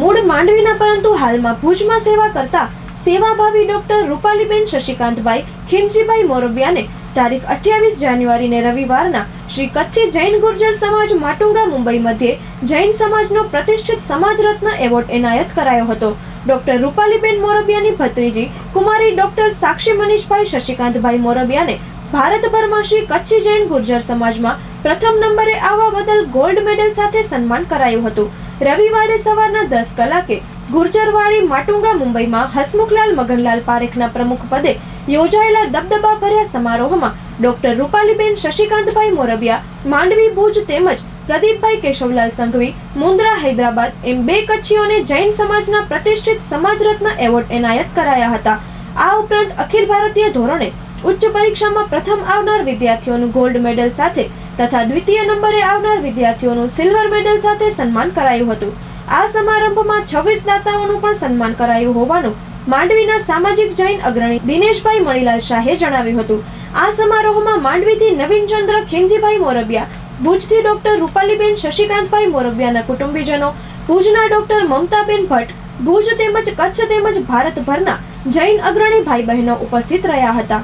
મૂળ માંડવીના પરંતુ હાલમાં ભુજમાં સેવા કરતા સેવાભાવી ડોક્ટર રૂપાલીબેન શશિકાંતભાઈ, ખીમજીભાઈ મોરબિયાને તારીખ અઠ્યાવીસ જાન્યુઆરીને રવિવારના શ્રી કચ્છી જૈન ગુર્જર સમાજ માટુંગા મુંબઈ મધ્યે જૈન સમાજનો પ્રતિષ્ઠિત સમાજ રત્ન એવોર્ડ એનાયત કરાયો હતો. ડોક્ટર રૂપાલીબેન મોરબિયાની ભત્રીજી કુમારી ડોક્ટર સાક્ષી મનીષભાઈ શશિકાંતભાઈ મોરબિયાને ભારતભરમાં શ્રી કચ્છી જૈન ગુર્જર સમાજમાં પ્રથમ નંબરે આવવા બદલ ગોલ્ડ મેડલ સાથે સન્માન કરાયું હતું. રવિવારે સવારના દસ કલાકે ગુર્જરવાડી માટુંગા મુંબઈમાં હસમુખલાલ મગનલાલ પારેખના પ્રમુખ પદે યોજાયેલા દબદબા ભર્યા સમારોહમાં ડોક્ટર રૂપાલીબેન શશિકાંતભાઈ મોરબિયા, માંડવી ભુજ તેમજ પ્રદીપભાઈ કેશવલાલ સંઘવી, મુન્દ્રા હૈદરાબાદ એમ બે કચ્છીઓને જૈન સમાજના પ્રતિષ્ઠિત સમાજ રત્ન એવોર્ડ એનાયત કરાયા હતા. આ ઉપરાંત અખિલ ભારતીય ધોરણે ઉચ્ચ પરીક્ષામાં પ્રથમ આવનાર વિદ્યાર્થીઓનું ગોલ્ડ મેડલ સાથે તથા દ્વિતીય નંબરે આવનાર વિદ્યાર્થીઓનું સિલ્વર મેડલ સાથે સન્માન કરાયું હતું. આ સમારંભમાં છવ્વીસ દાતાઓનું પણ સન્માન કરાયું હોવાનું માંડવીના સામાજિક જૈન અગ્રણી દિનેશભાઈ મણીલાલ શાહે જણાવ્યું હતું. આ સમારોહમાં માંડવીથી નવીનચંદ્ર ખીમજીભાઈ મોરબિયા, ભુજથી ડોક્ટર રૂપાલીબેન શશિકાંતભાઈ મોરબિયાના કુટુંબીજનો, ભુજના ડોક્ટર મમતાબેન ભટ્ટ, ભુજ તેમજ કચ્છ તેમજ ભારતભરના જૈન અગ્રણી ભાઈ બહેનો ઉપસ્થિત રહ્યા હતા.